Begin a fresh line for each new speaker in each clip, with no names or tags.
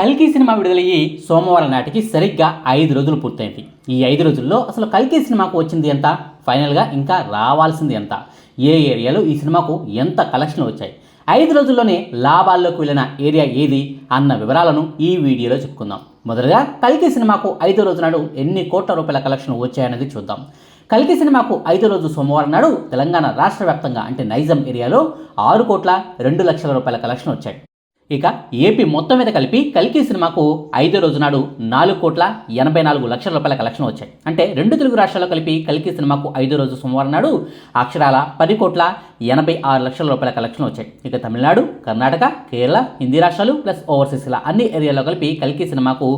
కల్కి సినిమా విడుదలయ్యి సోమవారం నాటికి సరిగ్గా ఐదు రోజులు పూర్తయింది. ఈ ఐదు రోజుల్లో అసలు కల్కి సినిమాకు వచ్చింది ఎంత? ఫైనల్గా ఇంకా రావాల్సింది ఎంత? ఏ ఏరియాలో ఈ సినిమాకు ఎంత కలెక్షన్లు వచ్చాయి? ఐదు రోజుల్లోనే లాభాల్లోకి వెళ్ళిన ఏరియా ఏది? అన్న వివరాలను ఈ వీడియోలో చెప్పుకుందాం. మొదటగా కల్కి సినిమాకు ఐదో రోజు నాడు ఎన్ని కోట్ల రూపాయల కలెక్షన్ వచ్చాయనేది చూద్దాం. కల్కి సినిమాకు ఐదో రోజు సోమవారం నాడు తెలంగాణ రాష్ట్ర వ్యాప్తంగా అంటే నైజాం ఏరియాలో ఆరు కోట్ల రెండు లక్షల రూపాయల కలెక్షన్ వచ్చాయి. ఇక ఏపీ మొత్తం మీద కలిపి కల్కి సినిమాకు ఐదో రోజు నాడు నాలుగు కోట్ల ఎనభై నాలుగు లక్షల రూపాయల కలెక్షన్ వచ్చాయి. అంటే రెండు తెలుగు రాష్ట్రాల్లో కలిపి కల్కి సినిమాకు ఐదో రోజు సోమవారం నాడు అక్షరాల పది కోట్ల ఎనభై ఆరు లక్షల రూపాయల కలెక్షన్ వచ్చాయి. ఇక తమిళనాడు కర్ణాటక కేరళ హిందీ రాష్ట్రాలు ప్లస్ ఓవర్సీస్ ఇలా అన్ని ఏరియాలో కలిపి కల్కి సినిమాకు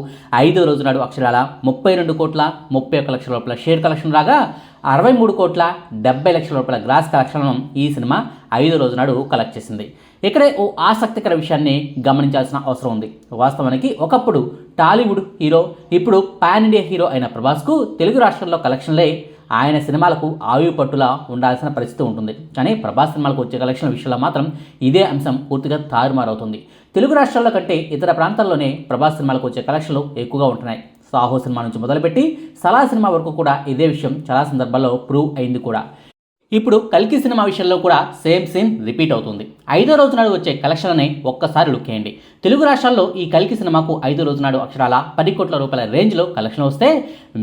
ఐదో రోజు నాడు అక్షరాల ముప్పై రెండు కోట్ల ముప్పై ఒక్క లక్షల రూపాయల షేర్ కలెక్షన్ రాగా అరవై మూడు కోట్ల డెబ్బై లక్షల రూపాయల గ్రాస్ కలెక్షన్లను ఈ సినిమా ఐదో రోజు నాడు కలెక్ట్ చేసింది. ఇక్కడే ఓ ఆసక్తికర విషయాన్ని గమనించాల్సిన అవసరం ఉంది. వాస్తవానికి ఒకప్పుడు టాలీవుడ్ హీరో ఇప్పుడు పాన్ ఇండియా హీరో అయిన ప్రభాస్కు తెలుగు రాష్ట్రాల్లో కలెక్షన్లే ఆయన సినిమాలకు ఆయువు పట్టులా ఉండాల్సిన పరిస్థితి ఉంటుంది. కానీ ప్రభాస్ సినిమాలకు వచ్చే కలెక్షన్ విషయంలో మాత్రం ఇదే అంశం పూర్తిగా తారుమారవుతుంది. తెలుగు రాష్ట్రాల్లో కంటే ఇతర ప్రాంతాల్లోనే ప్రభాస్ సినిమాలకు వచ్చే కలెక్షన్లు ఎక్కువగా ఉంటున్నాయి. సాహో సినిమా నుంచి మొదలుపెట్టి సలా సినిమా వరకు కూడా ఇదే విషయం చాలా సందర్భాల్లో ప్రూవ్ అయింది కూడా. ఇప్పుడు కల్కి సినిమా విషయంలో కూడా సేమ్ సీన్ రిపీట్ అవుతుంది. ఐదో రోజు నాడు వచ్చే కలెక్షన్లని ఒక్కసారి లుక్ చేయండి. తెలుగు రాష్ట్రాల్లో ఈ కల్కి సినిమాకు ఐదో రోజు నాడు అక్షరాల పది కోట్ల రూపాయల రేంజ్లో కలెక్షన్ వస్తే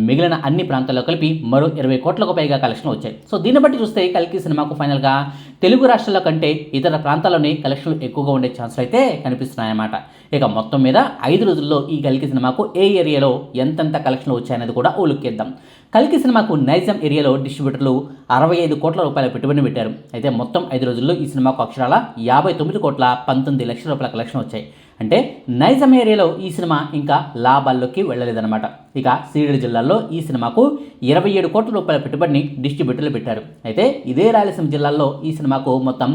మిగిలిన అన్ని ప్రాంతాల్లో కలిపి మరో ఇరవై కోట్లకు పైగా కలెక్షన్ వచ్చాయి. సో దీన్ని బట్టి చూస్తే కల్కి సినిమాకు ఫైనల్గా తెలుగు రాష్ట్రాల కంటే ఇతర ప్రాంతాల్లోనే కలెక్షన్లు ఎక్కువగా ఉండే ఛాన్సులు అయితే కనిపిస్తున్నాయన్నమాట. ఇక మొత్తం మీద ఐదు రోజుల్లో ఈ కలికి సినిమాకు ఏ ఏరియాలో ఎంతెంత కలెక్షన్లు వచ్చాయనేది కూడా ఓ లుక్ కల్కి సినిమాకు నైజాం ఏరియాలో డిస్ట్రిబ్యూటర్లు అరవై ఐదు కోట్ల రూపాయల పెట్టుబడి పెట్టారు. అయితే మొత్తం ఐదు రోజుల్లో ఈ సినిమాకు అక్షరాల యాభై తొమ్మిది కోట్ల పంతొమ్మిది లక్షల రూపాయల కలెక్షన్ వచ్చాయి. అంటే నైజాం ఏరియాలో ఈ సినిమా ఇంకా లాభాల్లోకి వెళ్ళలేదన్నమాట. ఇక సీడెడ్ జిల్లాల్లో ఈ సినిమాకు ఇరవై ఏడు కోట్ల రూపాయల పెట్టుబడిని డిస్ట్రిబ్యూటర్లు పెట్టారు. అయితే ఇదే రాయలసీమ జిల్లాల్లో ఈ సినిమాకు మొత్తం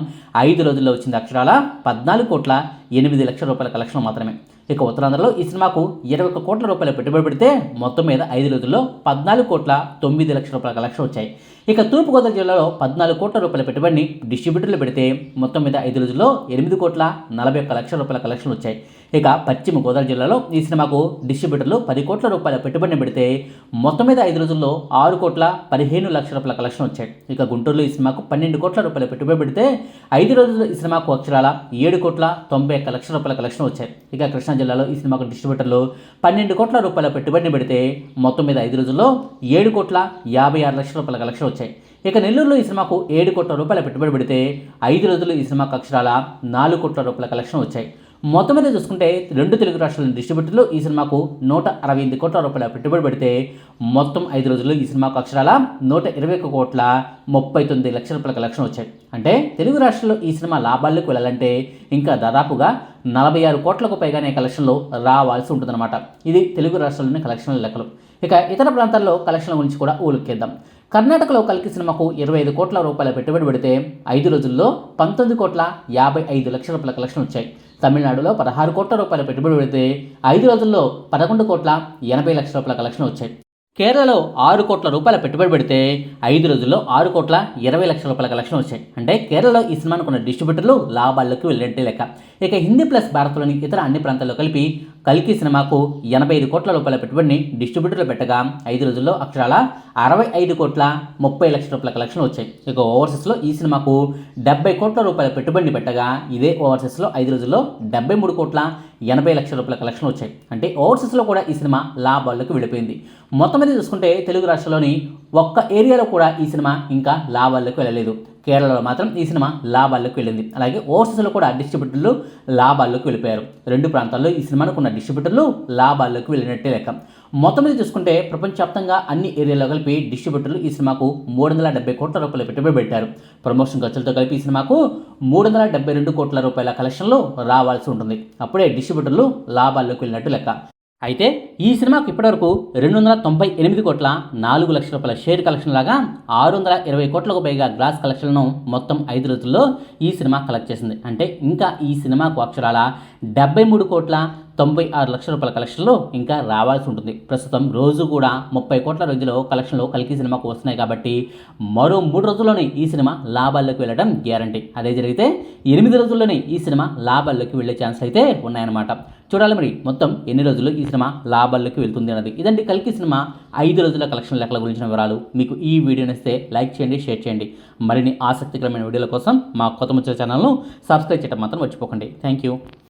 ఐదు రోజుల్లో వచ్చింది అక్షరాల పద్నాలుగు కోట్ల ఎనిమిది లక్షల రూపాయల కలెక్షన్ మాత్రమే. ఇక ఉత్తరాంధ్రలో ఈ సినిమాకు ఇరవై ఒక్క కోట్ల రూపాయల పెట్టుబడి పెడితే మొత్తం మీద ఐదు రోజుల్లో పద్నాలుగు కోట్ల తొమ్మిది లక్షల రూపాయల కలెక్షన్ వచ్చాయి. ఇక తూర్పుగోదావరి జిల్లాలో పద్నాలుగు కోట్ల రూపాయల పెట్టుబడిని డిస్ట్రిబ్యూటర్లు పెడితే మొత్తం మీద ఐదు రోజుల్లో ఎనిమిది కోట్ల నలభై ఒక్క లక్షల రూపాయల కలెక్షన్ వచ్చాయి. ఇక పశ్చిమ గోదావరి జిల్లాలో ఈ సినిమాకు డిస్ట్రిబ్యూటర్లు పది కోట్ల రూపాయల పెట్టుబడిని పెడితే మొత్తం మీద ఐదు రోజుల్లో ఆరు కోట్ల పదిహేను లక్షల రూపాయల కలెక్షన్ వచ్చాయి. ఇక గుంటూరులో ఈ సినిమాకు పన్నెండు కోట్ల రూపాయల పెట్టుబడి పెడితే ఐదు రోజుల్లో ఈ సినిమాకు అక్షరాల ఏడు కోట్ల తొంభై ఒక్క లక్షల రూపాయల కలెక్షన్ వచ్చాయి. ఇక కృష్ణా జిల్లాలో ఈ సినిమాకు డిస్ట్రిబ్యూటర్లు పన్నెండు కోట్ల రూపాయల పెట్టుబడిని పెడితే మొత్తం మీద ఐదు రోజుల్లో ఏడు కోట్ల యాభై ఆరు లక్షల రూపాయల కలెక్షన్ వచ్చాయి. ఇక నెల్లూరులో ఈ సినిమాకు ఏడు కోట్ల రూపాయల పెట్టుబడి పెడితే ఐదు రోజులు ఈ సినిమాకు అక్షరాల నాలుగు కోట్ల రూపాయల కలెక్షన్ వచ్చాయి. మొత్తం మీద చూసుకుంటే రెండు తెలుగు రాష్ట్రాల డిస్ట్రిబ్యూటర్లు ఈ సినిమాకు నూట అరవై ఎనిమిది కోట్ల రూపాయల పెట్టుబడి పెడితే మొత్తం ఐదు రోజుల్లో ఈ సినిమాకు అక్షరాల నూట ఇరవై ఒక్క కోట్ల ముప్పై తొమ్మిది లక్షల రూపాయల కలెక్షన్ వచ్చాయి. అంటే తెలుగు రాష్ట్రాల్లో ఈ సినిమా లాభాల్లోకి వెళ్ళాలంటే ఇంకా దాదాపుగా నలభై ఆరు కోట్లకు పైగానే కలెక్షన్లు రావాల్సి ఉంటుందన్నమాట. ఇది తెలుగు రాష్ట్రాల్లోని కలెక్షన్ల లెక్కలు. ఇక ఇతర ప్రాంతాల్లో కలెక్షన్ల గురించి కూడా ఊలుక్కేద్దాం కర్ణాటకలో కల్కి సినిమాకు ఇరవై ఐదు కోట్ల రూపాయల పెట్టుబడి పెడితే ఐదు రోజుల్లో పంతొమ్మిది కోట్ల యాభై ఐదు లక్షల రూపాయల కలెక్షన్ వచ్చాయి. తమిళనాడులో పదహారు కోట్ల రూపాయల పెట్టుబడి పెడితే ఐదు రోజుల్లో పదకొండు కోట్ల ఎనభై లక్షల రూపాయల కలెక్షన్ వచ్చాయి. కేరళలో ఆరు కోట్ల రూపాయల పెట్టుబడి పెడితే ఐదు రోజుల్లో ఆరు కోట్ల ఇరవై లక్షల రూపాయల కలెక్షన్ వచ్చాయి. అంటే కేరళలో ఈ సినిమాను కొన్న డిస్ట్రిబ్యూటర్లు లాభాల్లోకి వెళ్ళినట్టే లెక్క. ఇక హిందీ ప్లస్ భారత్లోని ఇతర అన్ని ప్రాంతాల్లో కలిపి కల్కి సినిమాకు ఎనభై ఐదు కోట్ల రూపాయల పెట్టుబడిని డిస్ట్రిబ్యూటర్లు పెట్టగా ఐదు రోజుల్లో అక్షరాల అరవై ఐదు కోట్ల ముప్పై లక్షల రూపాయల కలెక్షన్ వచ్చాయి. ఇక ఓవర్సీస్లో ఈ సినిమాకు డెబ్బై కోట్ల రూపాయల పెట్టుబడిని పెట్టగా ఇదే ఓవర్సీస్లో ఐదు రోజుల్లో డెబ్బై మూడు కోట్ల ఎనభై లక్షల రూపాయల కలెక్షన్ వచ్చాయి. అంటే ఓవర్సీస్లో కూడా ఈ సినిమా లాభాల్లోకి వెళ్ళిపోయింది. మొత్తం మీద చూసుకుంటే తెలుగు రాష్ట్రంలోని ఒక్క ఏరియాలో కూడా ఈ సినిమా ఇంకా లాభాల్లోకి వెళ్ళలేదు. కేరళలో మాత్రం ఈ సినిమా లాభాల్లోకి వెళ్ళింది. అలాగే ఓవర్సీస్లో కూడా డిస్ట్రిబ్యూటర్లు లాభాల్లోకి వెళ్ళిపోయారు. రెండు ప్రాంతాల్లో ఈ సినిమాను కొన్న డిస్ట్రిబ్యూటర్లు లాభాల్లోకి వెళ్ళినట్టే లెక్క. మొత్తం మీద చూసుకుంటే ప్రపంచవ్యాప్తంగా అన్ని ఏరియాలో కలిపి డిస్ట్రిబ్యూటర్లు ఈ సినిమాకు మూడు వందల డెబ్బై కోట్ల రూపాయల పెట్టుబడి పెట్టారు. ప్రమోషన్ ఖర్చులతో కలిపి ఈ సినిమాకు మూడు వందల డెబ్బై రెండు కోట్ల రూపాయల కలెక్షన్లు రావాల్సి ఉంటుంది. అప్పుడే డిస్ట్రిబ్యూటర్లు లాభాల్లోకి వెళ్ళినట్టు లెక్క. అయితే ఈ సినిమాకు ఇప్పటివరకు రెండు వందల తొంభై ఎనిమిది కోట్ల నాలుగు లక్షల రూపాయల షేర్ కలెక్షన్ లాగా ఆరు వందల ఇరవై కోట్లకు పైగా గ్లాస్ కలెక్షన్లను మొత్తం ఐదు రోజుల్లో ఈ సినిమా కలెక్ట్ చేసింది. అంటే ఇంకా ఈ సినిమాకు అక్షరాల డెబ్బై మూడు కోట్ల తొంభై ఆరు లక్షల రూపాయల కలెక్షన్లో ఇంకా రావాల్సి ఉంటుంది. ప్రస్తుతం రోజు కూడా ముప్పై కోట్ల రేంజ్లో కలెక్షన్లో కలికి సినిమాకు వస్తున్నాయి కాబట్టి మరో మూడు రోజుల్లోనే ఈ సినిమా లాభాల్లోకి వెళ్ళడం గ్యారంటీ అదే జరిగితే ఎనిమిది రోజుల్లోనే ఈ సినిమా లాభాల్లోకి వెళ్ళే ఛాన్స్ అయితే ఉన్నాయన్నమాట. చూడాలి మరి మొత్తం ఎన్ని రోజులు ఈ సినిమా లాభాల్లోకి వెళ్తుంది అన్నది. ఇదండి కలికి సినిమా ఐదు రోజుల కలెక్షన్ లెక్కల గురించిన వివరాలు. మీకు ఈ వీడియోని ఇస్తే లైక్ చేయండి షేర్ చేయండి. మరిన్ని ఆసక్తికరమైన వీడియోల కోసం మా కొత్త ముచ్చట ఛానల్ను సబ్స్క్రైబ్ చేయడం మాత్రం మర్చిపోకండి. Thank you